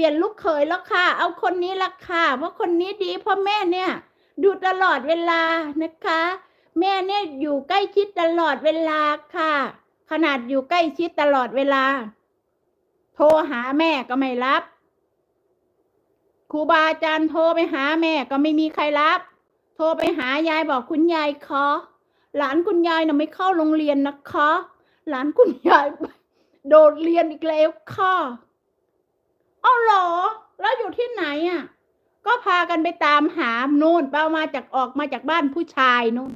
ปลี่ยนลูกเขยแล้วค่ะ เอาคนนี้ละค่ะ เพราะคนนี้ดีเพราะแม่เนี่ยดูตลอดเวลานะคะ แม่เนี่ยอยู่ใกล้ชิดตลอดเวลาค่ะ ขนาดอยู่ใกล้ชิดตลอดเวลา โทรหาแม่ก็ไม่รับครูบาอาจารย์โทรไปหาแม่ก็ไม่มีใครรับ โทรไปหายายบอกคุณยายขอหลานคุณยายน่ะไม่เข้าโรงเรียนนะคะ หลานคุณยายโดดเรียนอีกแล้วค่ะ เอาหรอ แล้วอยู่ที่ไหนอะ ก็พากันไปตามหาโน่นเปามาจากออกมาจากบ้านผู้ชายนู่น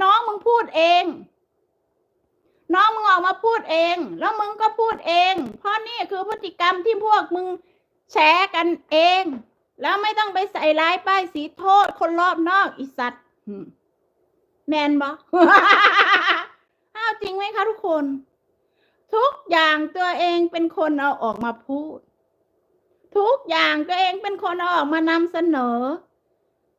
น้องมึงพูดเอง น้องมึงออกมาพูดเอง แล้วมึงก็พูดเอง เพราะนี่คือพฤติกรรมที่พวกมึงแชร์กันเอง แล้วไม่ต้องไปใส่ร้ายป้ายสีโทษคนรอบนอกอีสัตว์แมนบออ้าวจริงไหมคะทุกคน ทุกอย่างตัวเองเป็นคนเอาออกมาพูด ทุกอย่างตัวเองเป็นคนออกมานำเสนอ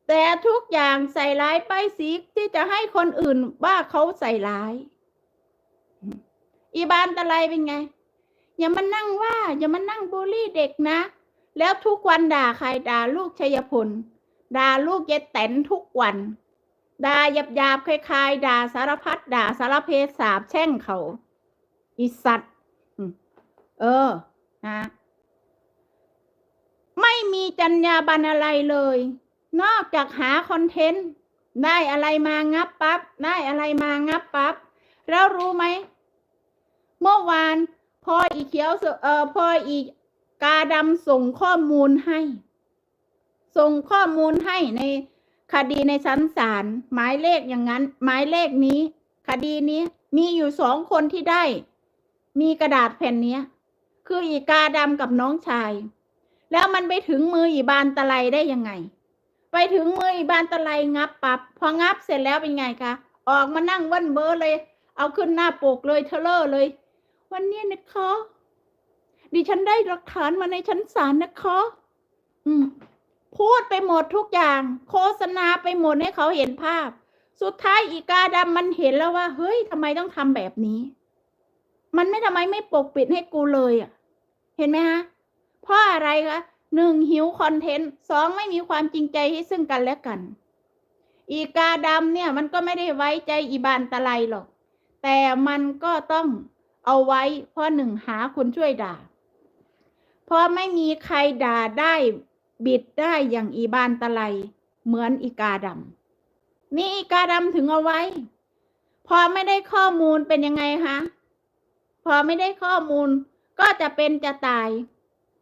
แต่ทุกอย่างใส่ร้ายป้ายสีที่จะให้คนอื่นว่าเขาใส่ร้าย อีบานตะไลเป็นไง อย่ามานั่งว่า อย่ามานั่งบูลลี่เด็กนะ แล้วทุกวันด่าใครด่าลูกชัยพลด่าลูกเยแตนทุกวันด่าหยาบหยาบคลายๆด่าสารพัดด่าสารเพศสาบแช่งเขา อีสัตว์เออนะ ไม่มีจรรยาบรรณอะไรเลย นอกจากหาคอนเทนต์ได้อะไรมางับปับ๊บได้อะไรมางับปับ๊บแล้วรู้ไหม เมื่อวานพออีเขียวเอ่อพออีกาดำส่งข้อมูลให้ ส่งข้อมูลให้ในคดีในชั้นศาลหมายเลขอย่างนั้น หมายเลขนี้ คดีนี้มีอยู่สองคนที่ได้ มีกระดาษแผ่นนี้ คืออีกาดำกับน้องชาย แล้วมันไปถึงมืออีบานตะไลได้ยังไง ไปถึงมืออีบานตะไลงับปับ พองับเสร็จแล้วเป็นไงคะ ออกมานั่งวันเบอร์เลย เอาขึ้นหน้าปกเลยเทเลอร์เลย วันนี้นะคะดิฉันได้หลักฐานมาในชั้นศาลนะคะอืมพูดไปหมดทุกอย่าง โฆษณาไปหมดให้เขาเห็นภาพ สุดท้ายอีกาดำมันเห็นแล้วว่า เฮ้ยทำไมต้องทำแบบนี้ มันไม่ทำไมไม่ปกปิดให้กูเลยอะ เห็นไหมฮะ เพราะอะไรคะหนึ่งหิวคอนเทนต์สองไม่มีความจริงใจให้ซึ่งกันและกัน อีกาดำเนี่ยมันก็ไม่ได้ไว้ใจอีบานตะไลหรอก แต่มันก็ต้องเอาไว้เพราะหนึ่งหาคนช่วยด่า เพราะไม่มีใครด่าได้บิดได้อย่างอีบานตะไลเหมือนอีกาดำนี่อีกาดำถึงเอาไว้ พอไม่ได้ข้อมูลเป็นยังไงคะพอไม่ได้ข้อมูลก็จะเป็นจะตาย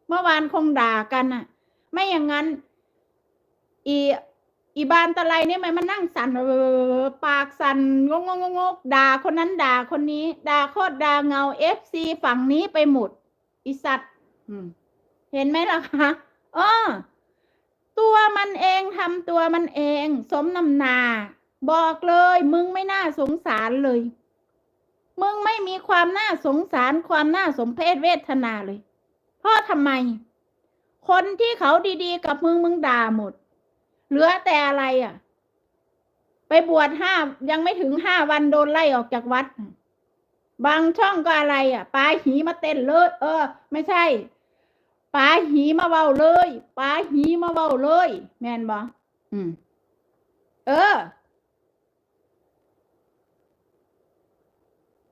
เมื่อวานคงด่ากันอะไม่อย่างนั้น อีอีบานตะไลเนี่ยมันมานั่งสั่นปากสั่นงงงงกด่าคนนั้นด่าคนนี้ด่าโคตรด่าเงาเอฟซีฝั่งนี้ไปหมดอีสัตว์เห็นไหมล่ะคะเออตัวมันเองทำตัวมันเอง สมนำนา บอกเลย มึงไม่น่าสงสารเลย มึงไม่มีความน่าสงสารความน่าสมเพศเวทนาเลย พราะทำไม คนที่เขาดีๆ กับมึงมึงด่าหมด เหลือแต่อะไรอะ ไปบวชห้ายังไม่ถึงห้าวันโดนไล่ออกจากวัด บางช่องก็อะไรอะปลาหีมาเต้นเลย เออ ไม่ใช่ปลาหีมาเว้าเลยปลาหีมาเว้าเลย แม่นบ่อืม เออ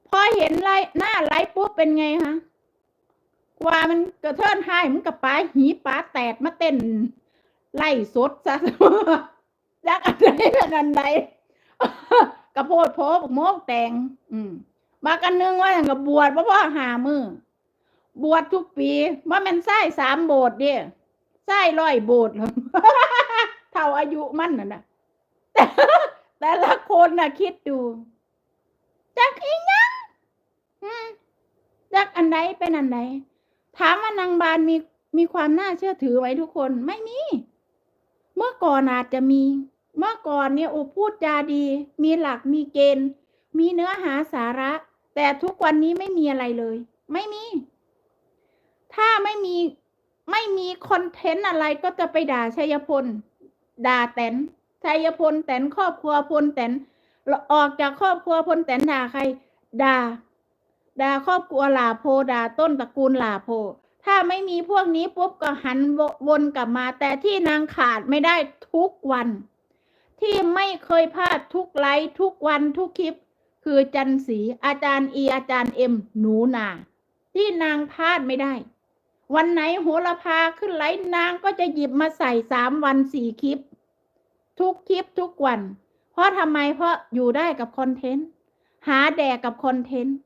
พอเห็นไล่หน้าไล่ปุ๊บเป็นไงฮะ ว่ามันกระเทินให้มันกับปลาหีปลาแตดมาเต้น ไล่สดซะจักอันใดเป็นอันใดกระโพดโพบโมกแตง อืมมากันนึงว่าอย่างกับบวชเพราะว่าหามือบวชทุกปีว่ามันไส้สามโบสถ์เดียไส้ร้อยโบสถ์เท่าอายุมันน่ะนะแต่แต่ละคนน่ะคิดดูจักอีหยังจากอันใดเป็นอันใด ถามว่านางบานมีมีความน่าเชื่อถือไว้ทุกคนไม่มี เมื่อก่อนอาจจะมี เมื่อก่อนเนี่ยโอ้พูดจาดี มีหลักมีเกณฑ์ มีเนื้อหาสาระ แต่ทุกวันนี้ไม่มีอะไรเลย ไม่มี ถ้าไม่มีไม่มีคอนเทนต์อะไรก็จะไปด่าชัยพล ด่าแตนชัยพลแตนครอบครัวพลแตนออกจากครอบครัวพลแตนด่าใคร ด่า ด่าครอบครัวหลาโพด่าต้นตระกูลหลาโพ ถ้าไม่มีพวกนี้ปุ๊บก็หันววนกลับมา แต่ที่นางขาดไม่ได้ทุกวัน ที่ไม่เคยพลาดทุกไลฟ์ทุกวันทุกคลิป คือจันสีอาจารย์อีอาจารย์เอ็มหนูนา ที่นางพลาดไม่ได้ วันไหนโหระพาขึ้นไลฟ์นางก็จะหยิบมาใส่สามวันสี่คลิป ทุกคลิปทุกวัน เพราะทำไมเพราะอยู่ได้กับคอนเทนต์หาแดกกับคอนเทนต์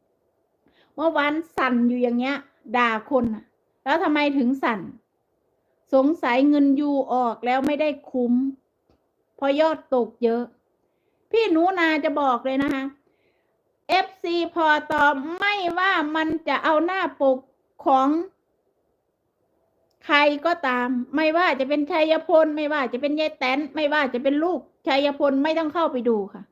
เมื่อวานสั่นอยู่อย่างเงี้ย ด่าคนแล้วทำไมถึงสั่น สงสัยเงินยูออกแล้วไม่ได้คุ้มพราะยอดตกเยอะ พี่หนูนาจะบอกเลยนะคะ FC พอตอไม่ว่ามันจะเอาหน้าปกของใครก็ตาม ไม่ว่าจะเป็นชัยพล ไม่ว่าจะเป็นยายแตนไม่ว่าจะเป็นลูกชัยพลไม่ต้องเข้าไปดูค่ะ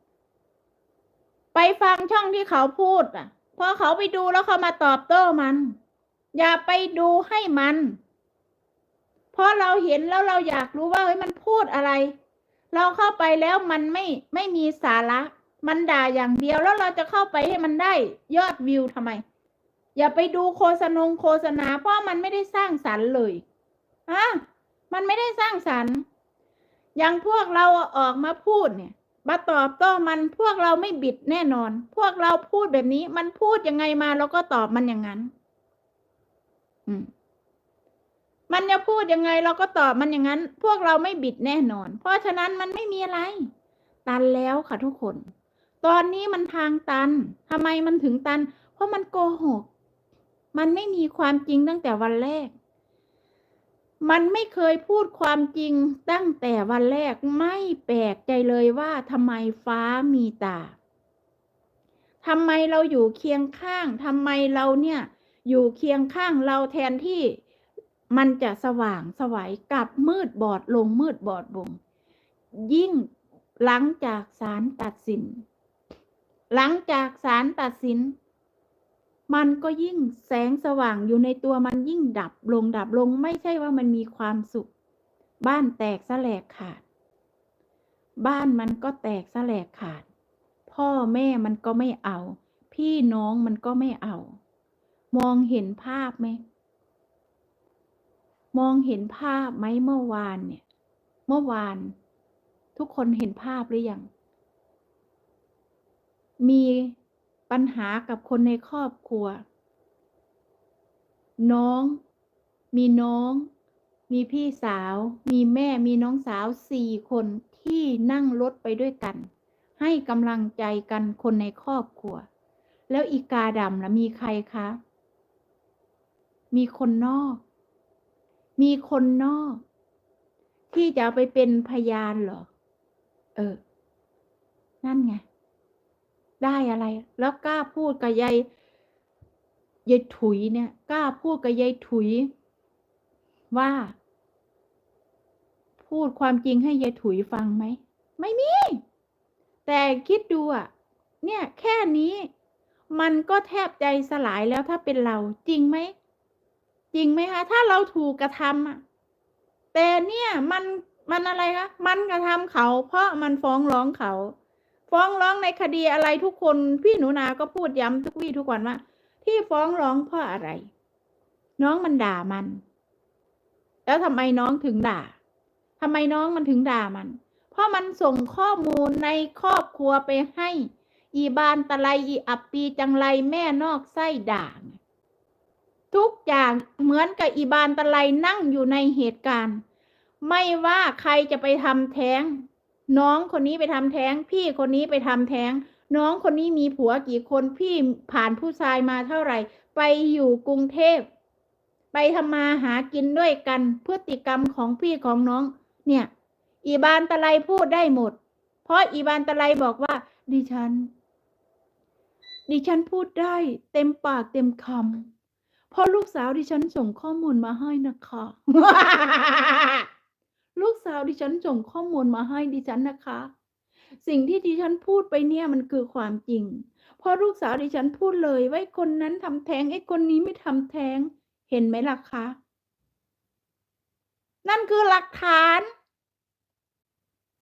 ไปฟังช่องที่เขาพูดอะ พอเขาไปดูแล้วเขามาตอบโต้มัน อย่าไปดูให้มัน เพราะเราเห็นแล้วเราอยากรู้ว่าเฮ้ยมันพูดอะไร เราเข้าไปแล้วมันไม่ไม่มีสาระ มันด่าอย่างเดียวแล้วเราจะเข้าไปให้มันได้ยอดวิวทำไม อย่าไปดูโฆษณงโฆษณา เพราะมันไม่ได้สร้างสรรค์เลยอะมันไม่ได้สร้างสรรค์อย่างพวกเราออกมาพูดเนี่ย มาตอบโต้มันพวกเราไม่บิดแน่นอน พวกเราพูดแบบนี้ มันพูดยังไงมาเราก็ตอบมันอย่างนั้น อืมมันจะพูดยังไงเราก็ตอบมันอย่างนั้น พวกเราไม่บิดแน่นอน เพราะฉะนั้นมันไม่มีอะไร ตันแล้วค่ะทุกคน ตอนนี้มันทางตันทำไมมันถึงตัน เพราะมันโกหก มันไม่มีความจริงตั้งแต่วันแรก มันไม่เคยพูดความจริงตั้งแต่วันแรกไม่แปลกใจเลยว่าทำไมฟ้ามีตาทำไมเราอยู่เคียงข้างทำไมเราเนี่ยอยู่เคียงข้างเราแทนที่มันจะสว่างสวัยกลับมืดบอดลงมืดบอดลงยิ่งหลังจากศาลตัดสิน หลังจากศาลตัดสิน มันก็ยิ่งแสงสว่างอยู่ในตัวมันยิ่งดับลงดับลงไม่ใช่ว่ามันมีความสุข บ้านแตกสลกขาด บ้านมันก็แตกสลกขาด พ่อแม่มันก็ไม่เอา พี่น้องมันก็ไม่เอา มองเห็นภาพไหมมองเห็นภาพไหมเมื่อวานเนี่ย เมื่อวาน ทุกคนเห็นภาพหรือยังมี ปัญหากับคนในครอบครัว น้อง มีน้อง มีพี่สาว มีแม่ มีน้องสาวสี่คนที่นั่งรถไปด้วยกัน ให้กำลังใจกันคนในครอบครัว แล้วอีกาดำละมีใครคะ มีคนนอก มีคนนอก ที่จะไปเป็นพยานเหรอ เออ นั่นไง ได้อะไร แล้วกล้าพูดกับยายยายถุยเนี่ยกล้าพูดกับยายถุย ว่า พูดความจริงให้ยายถุยฟังไหมไม่มี แต่คิดดูอะเนี่ย แค่นี้ มันก็แทบใจสลายแล้วถ้าเป็นเราจริงไหมจริงไหมคะถ้าเราถูกกระทำอะแต่เนี่ยมันมันอะไรคะมันกระทำเขา เพราะมันฟ้องร้องเขา ฟ้องร้องในคดีอะไรทุกคนพี่หนูนาก็พูดย้ำทุกวี่ทุกวันว่า ที่ฟ้องร้องเพราะอะไร น้องมันด่ามัน แล้วทำไมน้องถึงด่าทำไมน้องมันถึงด่ามัน เพราะมันส่งข้อมูลในครอบครัวไปให้ อีบานตะไลอีอับปีจังไรแม่นอกไส้ด่าง ทุกอย่างเหมือนกับอีบานตะไลนั่งอยู่ในเหตุการณ์ ไม่ว่าใครจะไปทำแท้ง น้องคนนี้ไปทำแท้ง พี่คนนี้ไปทำแท้ง น้องคนนี้มีผัวกี่คนพี่ผ่านผู้ชายมาเท่าไหร่ ไปอยู่กรุงเทพ ไปทำมาหากินด้วยกันพฤติกรรมของพี่ของน้อง เนี่ย อีบานตะไลพูดได้หมด เพราะอีบานตะไลบอกว่า ดิฉัน ดิฉันพูดได้เต็มปากเต็มคำเพราะลูกสาวดิฉันส่งข้อมูลมาให้นะคะ ดิฉันส่งข้อมูลมาให้ดิฉันนะคะ สิ่งที่ดิฉันพูดไปเนี่ยมันคือความจริง เพราะลูกสาวดิฉันพูดเลยว่าคนนั้นทำแท้งไอ้คนนี้ไม่ทำแท้ง เห็นไหมล่ะคะ นั่นคือหลักฐาน